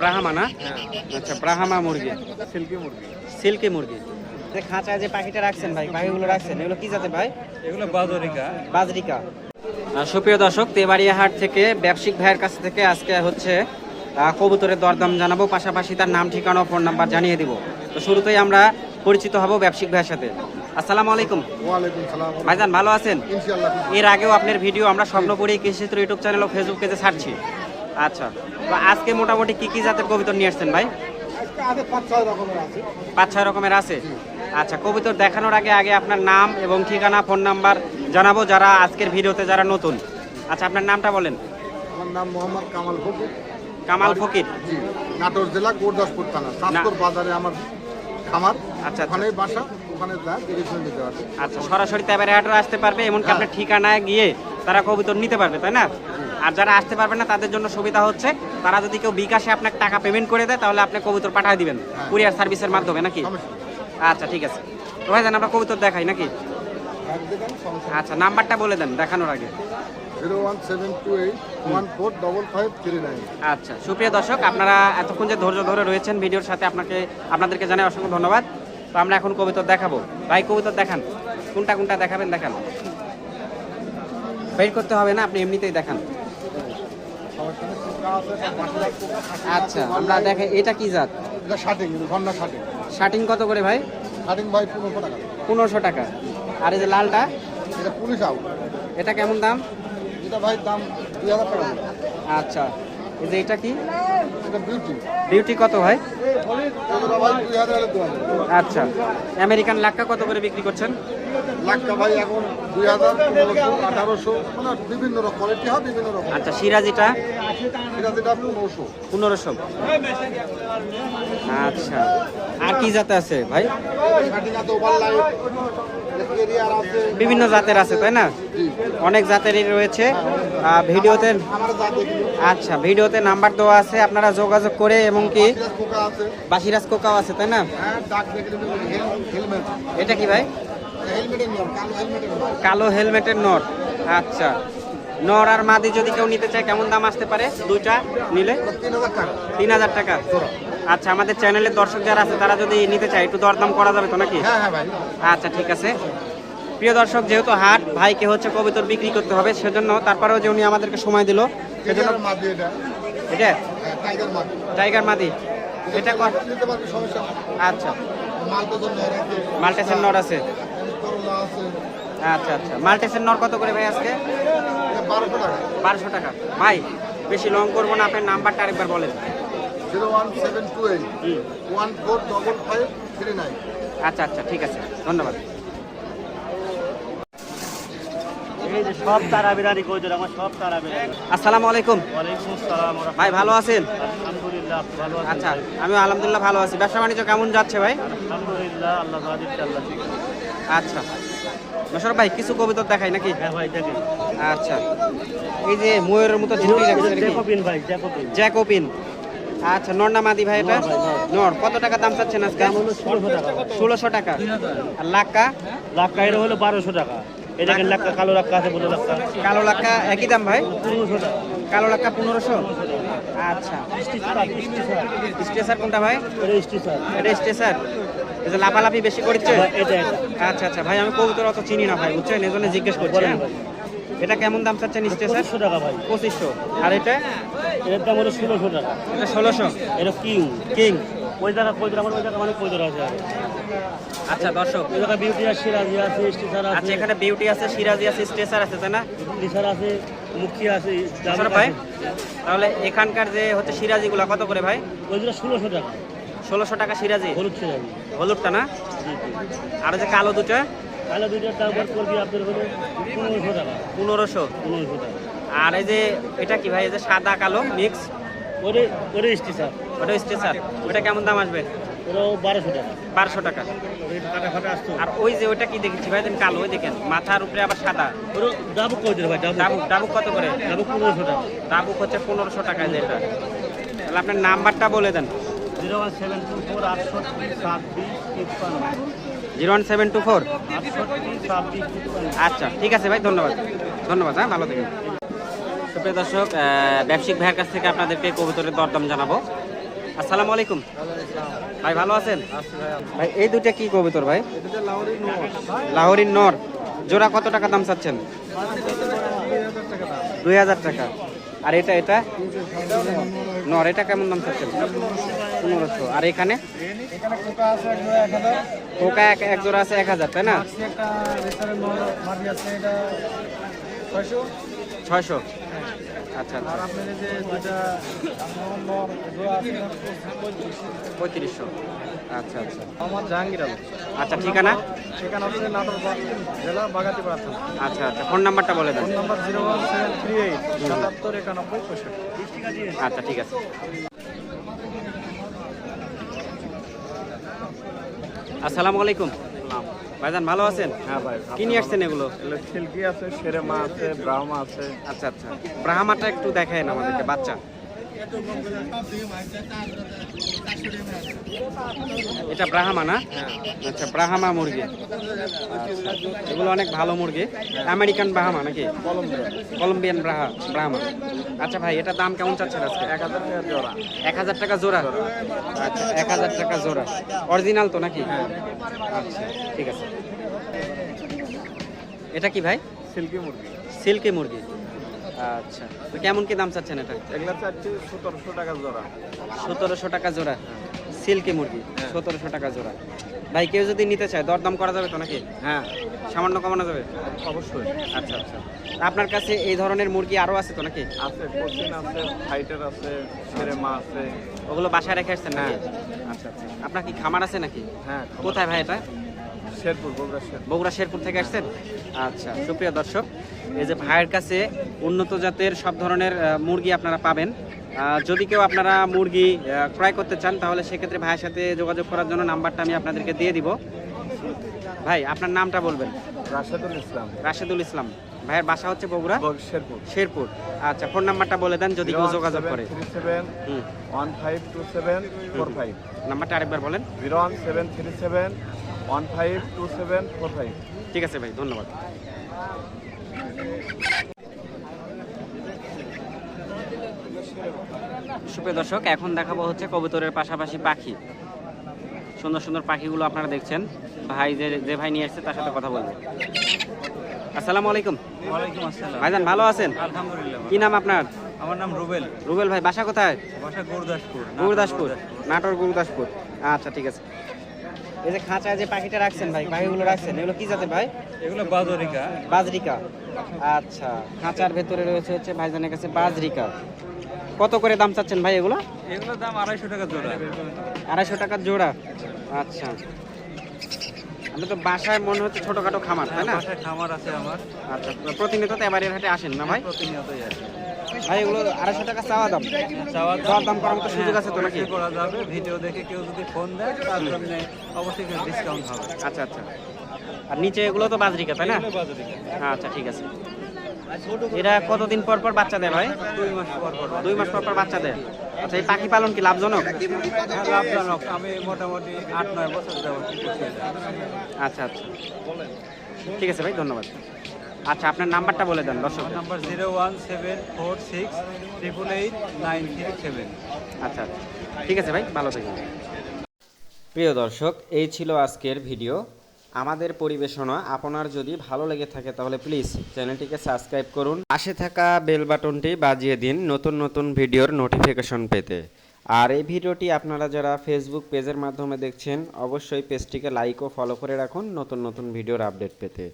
ব্রাহ্মা না? আচ্ছা ব্রাহ্মা মুরগি। সিল্কি মুরগি। সিল্কি মুরগি। যে পাখিটা রাখছেন ভাই পাখিগুলো রাখছেন এগুলো কি জাতের ভাই? এগুলো বাজরিকা। বাজরিকা। সুপ্রিয় দর্শক তেবাড়িয়া হাট থেকে ব্যবসায়িক ভাইয়ের কাছ থেকে আজকে হচ্ছে কবুতরের দরদাম জানাব। পাশাপাশি তার নাম ঠিকানা ও ফোন নাম্বার জানিয়ে দিব। তো শুরুতেই আমরা পরিচিত হব ব্যবসায়িক ভাইয়ের সাথে। আসসালামু আলাইকুম। ভাইজান ভালো আছেন? এর আগেও আপনার ভিডিও আমরা স্বপ্নপুরী কৃষিচিত্র ইউটিউব চ্যানেল ও ফেসবুক পেজে ছাড়ছি। আচ্ছা। তো আজকে মোটামুটি কি কি জাতের কবিতর নিয়ে আসছেন ভাই? পাঁচ ছয় রকমের আছে। আচ্ছা কবিতর দেখানোর আগে আগে আপনার নাম এবং ঠিকানা ফোন নাম্বার জানাব যারা আজকের ভিডিওতে যারা নতুন। আচ্ছা আপনার নামটা বলেন। আমার নাম মোহাম্মদ কামাল ফকির। কামাল ফকির। নাটোর জেলা গুরদাসপুর থানা বাজারে আমার খামার। আচ্ছা, ওখানে বাসা ওখানে দিতে পারবে আচ্ছা সরাসরি তেবারে হাটও আসতে পারবে এমনকি হ্যাঁ। আপনার ঠিকানায় গিয়ে তারা কবিতর নিতে পারবে তাই না? আর যারা আসতে পারবে না তাদের জন্য সুবিধা হচ্ছে তারা যদি কেউ বিকাশে আপনাকে টাকা পেমেন্ট করে দেয় তাহলে আপনি কবিতর পাঠিয়ে দিবেন হ্যাঁ। কুরিয়ার সার্ভিসের মাধ্যমে নাকি? আচ্ছা ঠিক আছে। তো ভাই জান আমরা কবিতর দেখাই নাকি? আচ্ছা নাম্বারটা বলে দেন দেখানোর আগে। আচ্ছা সুপ্রিয় দর্শক আপনারা এতক্ষণ যে ধৈর্য ধরে রয়েছেন ভিডিওর সাথে আপনাকে আপনাদেরকে জানাই অসংখ্য ধন্যবাদ। তো আমরা এখন কবিতর দেখাবো। ভাই কবিতর দেখান। কোনটা কোনটা দেখাবেন দেখান। বের করতে হবে না আপনি এমনিতেই দেখান সমস্যা নেই পোকা আছে মাটির পোকা খাসি আচ্ছা আমরা দেখে এটা কি জাত? এটা শার্টিং ঘণ্টা শার্টিং শার্টিং কত করে ভাই? শার্টিং ভাই পনেরোশো টাকা। পনেরোশো টাকা। আর এই যে লালটা? এটা পুলিশ আউট। এটা কেমন দাম? এটা ভাই দাম দুই হাজার টাকা। আচ্ছা এই যে এটা কি? এটা বিউটি বিউটি কত ভাই। আচ্ছা আমেরিকান লাক্কা কত করে বিক্রি করছেন? ভাই এখন দুই হাজার পনেরোশো আঠারোশো মানে বিভিন্ন রকম কোয়ালিটি হয় বিভিন্ন রকম। আচ্ছা সিরাজিটা? এটা পনেরোশো। পনেরোশো। আচ্ছা আর কি জাতে আছে ভাই? বিভিন্ন জাতের আছে তাই না? অনেক জাতেরই রয়েছে। ভিডিওতে আচ্ছা ভিডিওতে নাম্বার দেওয়া আছে আপনারা যোগাযোগ করে এবং কি বাসিরাজ কোকাও আছে তাই না? হ্যাঁ এটা কি ভাই? কালো হেলমেটের নট আচ্ছা। নর আর মাদি যদি কেউ নিতে চায় কেমন দাম আসতে পারে? দুইটা নিলে? তিন হাজার টাকা। আচ্ছা আমাদের চ্যানেলের দর্শক যারা আছে তারা যদি নিতে চায় একটু দরদাম করা যাবে তো নাকি? হ্যাঁ হ্যাঁ আচ্ছা ঠিক আছে। প্রিয় দর্শক যেহেতু হাট ভাইকে হচ্ছে কবিতর বিক্রি করতে হবে সেজন্য তারপরেও যে উনি আমাদেরকে সময় দিল সেজন্য টাইগার মাদি এটা। হ্যাঁ, টাইগার মাদি। এটা নেই। আচ্ছা। মাল্টেসের নর আছে। আচ্ছা আচ্ছা। মাল্টেসের নর কত করে ভাই আজকে? বারোশো টাকা। বারোশো টাকা। ভাই বেশি লং করব না আপনার নাম্বারটা আরেকবার বলেন। Zero one seven two eight. One four double five three nine. আচ্ছা আচ্ছা ঠিক আছে। ধন্যবাদ। এই যে সব তারা বিরানি কইতো আমার সব তারা বিরানি আসসালামু আলাইকুম। ওয়ালাইকুম আসসালাম ভাই ভালো আছেন? আলহামদুলিল্লাহ ভালো আছেন আচ্ছা আমি আলহামদুলিল্লাহ ভালো আছি। ব্যবসা বাণিজ্য কেমন যাচ্ছে ভাই? আলহামদুলিল্লাহ আল্লাহ আল্লাহ ঠিক আচ্ছা। নসর ভাই কিছু কবিতা দেখাই নাকি? হ্যাঁ ভাই দেখেন। আচ্ছা। এই যে ময়ূরের মতো ঝুঁকি রাখছে জ্যাকোবিন ভাই জ্যাকোবিন। জ্যাকোপিন আচ্ছা নর না মাদি ভাই এটা? নর কত টাকা দাম চাচ্ছেন আজকে? ষোলোশো টাকা। আর লাক্কা? লাক্কা এটা হলো বারোশো টাকা। দেখেন লাক্কা কালো লাক্কা আছে বলে লাক্কা। কালো লাক্কা একই দাম ভাই? কালো লাক্কা পনেরোশো? আচ্ছা। স্টেসার কোনটা ভাই? এটা এটা স্টেসার এই যে লাফালাফি বেশি করছে? এটা আচ্ছা আচ্ছা। ভাই আমি কবুতর অত চিনি না ভাই বুঝছেন? এই জন্য জিজ্ঞেস করছি। হ্যাঁ। এটা কেমন দাম চাচ্ছেন পঁচিশশো টাকা ভাই। পঁচিশশো। আর এটা? এটার দাম হলো ষোলোশো টাকা। এটা ষোলোশো। এটা কিং কিং। ওই জায়গা কই আমার ওই জায়গা মানে কই আছে। আচ্ছা দর্শক। ওই জায়গা বিউটি আছে সিরাজি আছে আচ্ছা এখানে বিউটি আছে সিরাজি আছে আছে তাই না? আছে মুখী আছে ভাই তাহলে এখানকার যে হচ্ছে সিরাজিগুলা কত করে ভাই? ওইগুলো ষোলোশো টাকা। ষোলোশো টাকা সিরাজি। হলুদ সিরাজি। হলুদটা না? আর ওই যে কালো দুটো? দাম আপনার হলো পনেরোশো টাকা। পনেরোশো। পনেরোশো টাকা। আর এই যে এটা কি ভাই এই যে সাদা কালো মিক্স ওরে ওরে স্টিচার ওটা স্টেসার ওটা কেমন দাম আসবে? বারোশো টাকা। আর ওই যে ওটা কি দেখেছি ভাই দেখেন কালো ওই দেখেন। মাথার উপরে আবার সাদা। ডাবুক ডাবুক? ডাবুক ডাবুক কত করে? ডাবুক পনেরোশো টাকা। ডাবুক হচ্ছে পনেরোশো টাকা যেটা তাহলে আপনার নাম্বারটা বলে দেন। Zero one seven two four আচ্ছা ঠিক আছে ভাই, ধন্যবাদ। ধন্যবাদ হ্যাঁ ভালো থাকেন। সুপ্রিয় দর্শক ব্যবসায়িক ভাইয়ের কাছ থেকে আপনাদেরকে কবুতরের দরদাম জানাব। আসসালামু আলাইকুম। ভাই, ভালো আছেন? ভাই, এই দুইটা কি কবুতর ভাই? লাহোরির নর। জোড়া কত টাকা দাম চাচ্ছেন? দুই হাজার টাকা। আর এটা এটা? নর এটা কেমন দাম থাকছে পনেরোশো। আর এখানে? পোকা এক এক জোড়া আছে এক হাজার তাই না? ছয়শো। আচ্ছা আচ্ছা। পঁয়ত্রিশশো। আচ্ছা আচ্ছা। আমার জাহাঙ্গীর আচ্ছা ঠিকানা? সেখানে হচ্ছে নাটোর জেলা বাগাতিপাড়া থানা। আচ্ছা আচ্ছা। ফোন নাম্বারটা বলে দেন। Phone number zero one seven three eight সাতাত্তর একানব্বই পঁয়ষট্টি। আচ্ছা ঠিক আছে। আসসালামু আলাইকুম। ভাইজান ভালো আছেন? হ্যাঁ ভাই কি নিয়ে আসছেন এগুলো? সিল্কি আছে সেরেমা আছে ব্রাহ্মা আছে। আচ্ছা আচ্ছা। ব্রাহ্মাটা একটু দেখায় আমাদেরকে বাচ্চা। এটা ব্রাহ্মা না? আচ্ছা ব্রাহ্মা মুরগি। এগুলো অনেক ভালো মুরগি। আমেরিকান ব্রাহ্মা নাকি? কলম্বিয়ান ব্রাহা ব্রাহ্মা। আচ্ছা ভাই এটা দাম কেমন চাচ্ছেন আজকে? এক হাজার টাকা জোড়া। এক হাজার টাকা জোড়া? আচ্ছা এক হাজার টাকা জোড়া। অরিজিনাল তো নাকি? আচ্ছা ঠিক আছে। এটা কি ভাই? সিল্কি মুরগি। সিল্কি মুরগি। আচ্ছা। তো কেমন কি দাম চাচ্ছেন এটা? এগুলা চাচ্ছি সতেরোশো টাকা জোড়া। সতেরোশো টাকা জোড়া। সিল্কি মুরগি সতেরোশো টাকা জোড়া। ভাই কেউ যদি নিতে চায় দরদাম করা যাবে তো নাকি? হ্যাঁ। সামান্য কমানো যাবে? অবশ্যই। আচ্ছা আচ্ছা। আপনার কাছে এই ধরনের মুরগি আরও আছে তো নাকি? আছে কোচিন আছে ফাইটার আছে সেরেমা আছে। ওগুলো বাসায় রেখে আসছেন নাকি? আচ্ছা আচ্ছা। আপনার কি খামার আছে নাকি? হ্যাঁ কোথায় ভাই এটা? শেরপুর বগুড়া শেরপুর। বগুড়া শেরপুর থেকে আসছেন? আচ্ছা সুপ্রিয় দর্শক এই যে ভাইয়ের কাছে উন্নত জাতের সব ধরনের মুরগি আপনারা পাবেন। যদি কেউ আপনারা মুরগি ক্রয় করতে চান তাহলে সেক্ষেত্রে ভাইয়ের সাথে যোগাযোগ করার জন্য নাম্বারটা আমি আপনাদেরকে দিয়ে দিব। ভাই আপনার নামটা বলবেন। রাশেদুল ইসলাম। রাশেদুল ইসলাম। ভাইয়ের বাসা হচ্ছে বগুড়া? শেরপুর। শেরপুর। আচ্ছা ফোন নাম্বারটা বলে দেন যদি কেউ যোগাযোগ করে। One five two seven four five. নাম্বারটা আরেকবার বলেন। Zero one seven three seven one five two seven four five ঠিক আছে ভাই ধন্যবাদ। সুপ্রিয় দর্শক এখন দেখাবো হচ্ছে কবুতরের পাশাপাশি পাখি। সুন্দর সুন্দর পাখিগুলো আপনারা দেখছেন। ভাই যে যে ভাই নিয়ে আসছে তার সাথে কথা বলব। আসসালামু আলাইকুম। ওয়ালাইকুম আসসালাম। ভাইজান ভালো আছেন? আলহামদুলিল্লাহ কি নাম আপনার? আমার নাম রুবেল। রুবেল ভাই বাসা কোথায়? বাসা গুরদাসপুর। গুরুদাসপুর। নাটোর গুরুদাসপুর। আচ্ছা ঠিক আছে। এই যে খাঁচায় যে পাখিটা রাখছেন ভাই পাখিগুলো রাখছেন এগুলো কি জাতের ভাই? এগুলো বাজরিকা। বাজরিকা। আচ্ছা খাঁচার ভেতরে রয়েছে হচ্ছে ভাইজানের কাছে বাজরিকা। কত করে দাম চাচ্ছেন ভাই এগুলো? এগুলোর দাম আড়াইশো টাকা জোড়া। আড়াইশো টাকার জোড়া। আচ্ছা। আমি তো বাসায় মনে হচ্ছে ছোটখাটো খামার তাই না? বাসায় খামার আছে আমার। আচ্ছা প্রতিনিয়ত এবারের হাটে আসেন না ভাই? প্রতিনিয়তই আছে ভাই এগুলো আড়াইশো টাকা চাওয়া দাম। চাওয়া দাম। করার মতো সুযোগ আছে তো নাকি? করা যাবে। ভিডিও দেখে কেউ যদি ফোন দেয় তার জন্য অবশ্যই ডিসকাউন্ট হবে। আচ্ছা আচ্ছা। আর নিচে এগুলো তো বাজরিকা তাই না? এগুলো আচ্ছা ঠিক আছে। এরা কতদিন পর পর বাচ্চা দেয় ভাই? দুই মাস পর পর দুই মাস পর পর বাচ্চা দেয়। আচ্ছা এই পাখি পালন কি লাভজনক? হ্যাঁ, লাভজনক। আমি মোটামুটি আট নয় বছর যাবত আচ্ছা আচ্ছা। ঠিক আছে ভাই ধন্যবাদ। আচ্ছা আপনার নাম্বারটা বলে দেন দর্শক number zero one seven four six triple eight nine three seven. আচ্ছা আচ্ছা। ঠিক আছে ভাই ভালো থাকবেন। প্রিয় দর্শক এই ছিল আজকের ভিডিও। আমাদের পরিবেশনা আপনার যদি ভালো লেগে থাকে তাহলে প্লিজ চ্যানেলটিকে সাবস্ক্রাইব করুন। পাশে থাকা বেল বাটনটি বাজিয়ে দিন নতুন নতুন ভিডিওর নোটিফিকেশন পেতে। আর এই ভিডিওটি আপনারা যারা ফেসবুক পেজের মাধ্যমে দেখছেন অবশ্যই পেজটিকে লাইক ও ফলো করে রাখুন নতুন নতুন ভিডিওর আপডেট পেতে।